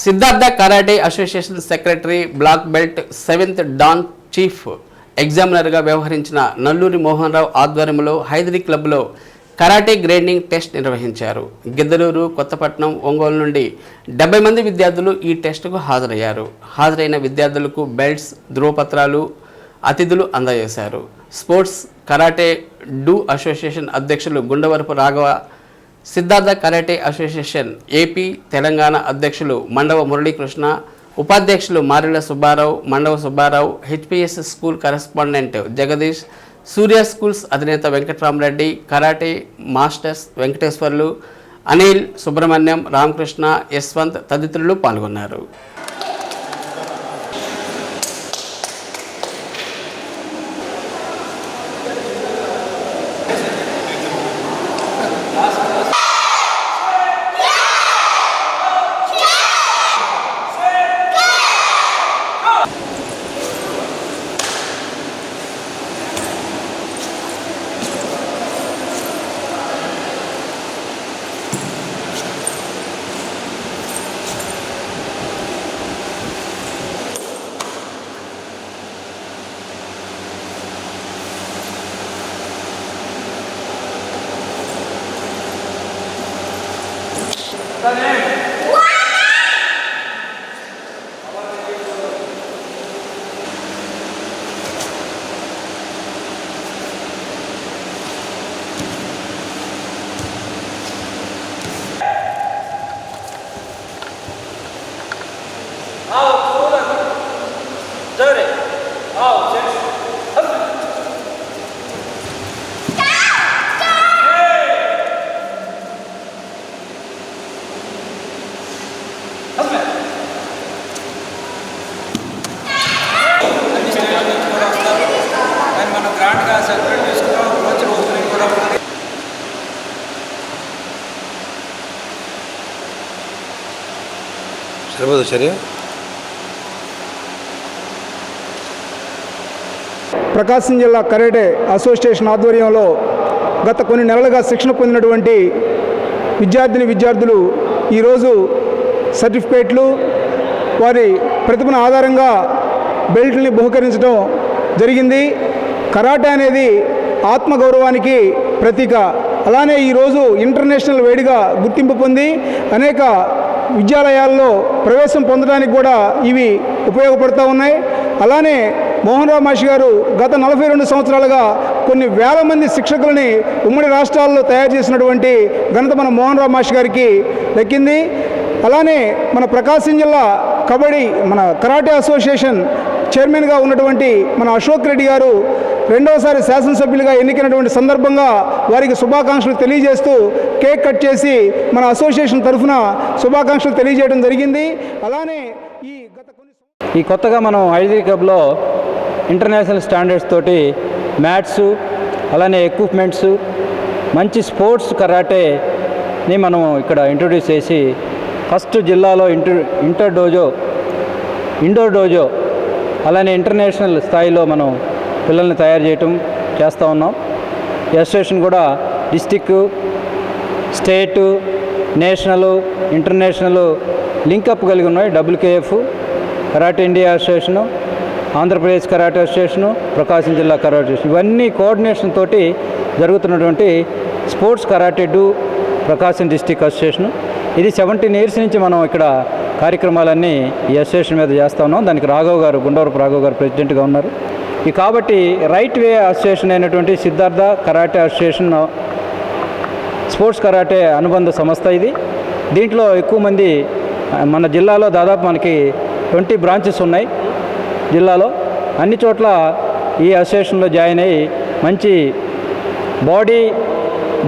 Siddhartha karate association secretary black belt seventh dan chief ఎగ్జామినర్గా వ్యవహరించిన నల్లూరి మోహన్ రావు ఆధ్వర్యంలో హైదరీ క్లబ్లో కరాటే గ్రేడింగ్ టెస్ట్ నిర్వహించారు. గిద్దలూరు కొత్తపట్నం ఒంగోలు నుండి డెబ్బై మంది విద్యార్థులు ఈ టెస్టుకు హాజరయ్యారు. హాజరైన విద్యార్థులకు బెల్ట్స్ ధృవపత్రాలు అతిథులు అందజేశారు. స్పోర్ట్స్ కరాటే డూ అసోసియేషన్ అధ్యక్షులు Gundavarapu Raghava Siddhartha karate association AP Telangana అధ్యక్షులు మండవ మురళీకృష్ణ ఉపాధ్యక్షులు Marela Subbarao Mandava Subbarao H P S school correspondent Jagadish Surya schools అధినేత వెంకట్రామరెడ్డి కరాటే మాస్టర్స్ వెంకటేశ్వర్లు అనిల్ సుబ్రహ్మణ్యం రామకృష్ణ యశ్వంత్ తదితరులు పాల్గొన్నారు. దాన్ని గ్రాండ్గా సెలబ్రేట్ చేసుకున్నాం మంచి ఓపెనింగ్ కూడా ఉంది. సరిపోదు చర్య ప్రకాశం జిల్లా కరాటే అసోసియేషన్ ఆధ్వర్యంలో గత కొన్ని నెలలుగా శిక్షణ పొందినటువంటి విద్యార్థిని విద్యార్థులు ఈరోజు సర్టిఫికేట్లు వారి ప్రతిభను ఆధారంగా బెల్ట్ని బహుకరించడం జరిగింది. కరాటే అనేది ఆత్మగౌరవానికి ప్రతీక. అలానే ఈరోజు ఇంటర్నేషనల్ వేడిగా గుర్తింపు పొంది అనేక విద్యాలయాల్లో ప్రవేశం పొందడానికి కూడా ఇవి ఉపయోగపడుతూ ఉన్నాయి. అలానే మోహన్ రావు మాషి గారు గత నలభై రెండు సంవత్సరాలుగా కొన్ని వేల మంది శిక్షకులని ఉమ్మడి రాష్ట్రాల్లో తయారు చేసినటువంటి ఘనత మన మోహన్ రావు మాషి గారికి దక్కింది. అలానే మన ప్రకాశం జిల్లా కబడ్డీ మన కరాటే అసోసియేషన్ చైర్మన్గా ఉన్నటువంటి మన అశోక్ రెడ్డి గారు రెండవసారి శాసనసభ్యులుగా ఎన్నికైనటువంటి సందర్భంగా వారికి శుభాకాంక్షలు తెలియజేస్తూ కేక్ కట్ చేసి మన అసోసియేషన్ తరఫున శుభాకాంక్షలు తెలియజేయడం జరిగింది. అలానే ఈ గత కొన్ని ఈ కొత్తగా మనం ఐదీ క్లబ్లో ఇంటర్నేషనల్ స్టాండర్డ్స్ తోటి మ్యాట్స్ అలానే ఎక్విప్మెంట్స్ మంచి స్పోర్ట్స్ కరాటేని మనం ఇక్కడ ఇంట్రొడ్యూస్ చేసి ఫస్ట్ జిల్లాలో inter inter dojo indoor dojo అలానే ఇంటర్నేషనల్ స్థాయిలో మనం పిల్లల్ని తయారు చేయటం చేస్తూ ఉన్నాం. ఈ అసోసియేషన్ కూడా district state national international linkup కలిగి ఉన్నాయి. WKF karate India association Andhra Pradesh karate association Prakasam జిల్లా కరాటే అసోసియేషన్ ఇవన్నీ కోఆర్డినేషన్ తోటి జరుగుతున్నటువంటి sports karate do Prakasam district association ఇది సెవెంటీన్ ఇయర్స్ నుంచి మనం ఇక్కడ కార్యక్రమాలన్నీ ఈ అసోసియేషన్ మీద చేస్తా ఉన్నాం. దానికి రాఘవ్ గారు గుండవరపు రాఘవ్ గారు ప్రెసిడెంట్గా ఉన్నారు. కాబట్టి రైట్ వే అసోసియేషన్ అయినటువంటి Siddhartha karate association sports karate అనుబంధ సంస్థ ఇది. దీంట్లో ఎక్కువ మంది మన జిల్లాలో దాదాపు మనకి ట్వంటీ బ్రాంచెస్ ఉన్నాయి జిల్లాలో. అన్ని చోట్ల ఈ అసోసియేషన్లో జాయిన్ అయ్యి మంచి body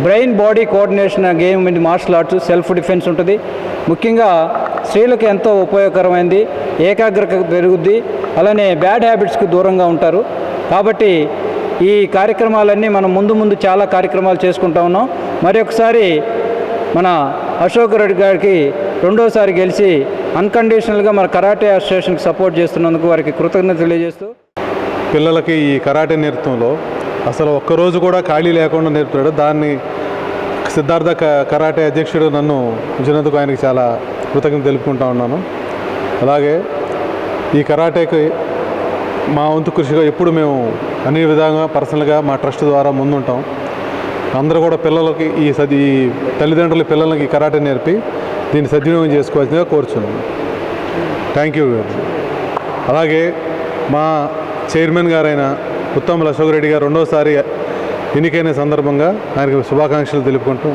brain body coordination game and martial arts self defence ఉంటుంది. ముఖ్యంగా స్త్రీలకు ఎంతో ఉపయోగకరమైంది ఏకాగ్రత పెరుగుద్ది అలానే బ్యాడ్ హ్యాబిట్స్కి దూరంగా ఉంటారు. కాబట్టి ఈ కార్యక్రమాలన్నీ మనం ముందు ముందు చాలా కార్యక్రమాలు చేసుకుంటా ఉన్నాం. మరి ఒకసారి మన అశోక్ రెడ్డి గారికి రెండోసారి గెలిచి అన్కండిషనల్గా మన కరాటే అసోసియేషన్కి సపోర్ట్ చేస్తున్నందుకు వారికి కృతజ్ఞత తెలియజేస్తూ పిల్లలకి ఈ కరాటే నేర్పడంలో అసలు ఒక్కరోజు కూడా ఖాళీ లేకుండా నేర్పుతాడు దాన్ని సిద్ధార్థ క- కరాటే అధ్యక్షుడు నన్ను ఉంచినందుకు ఆయనకి చాలా కృతజ్ఞత తెలుపుకుంటా ఉన్నాను. అలాగే ఈ కరాటేకి మా వంతు కృషిగా ఎప్పుడు మేము అన్ని విధంగా పర్సనల్గా మా ట్రస్ట్ ద్వారా ముందుంటాం. అందరూ కూడా పిల్లలకి ఈ సది ఈ తల్లిదండ్రుల పిల్లలకి కరాటే నేర్పి దీన్ని సద్వినియోగం చేసుకోవాల్సిందిగా కోరుచున్నాను. థ్యాంక్ యూ అలాగే మా చైర్మన్ గారైన ఉత్తమ్ అశోక్ రెడ్డి గారు రెండోసారి ఎన్నికైన సందర్భంగా ఆయనకు శుభాకాంక్షలు తెలుపుకుంటూ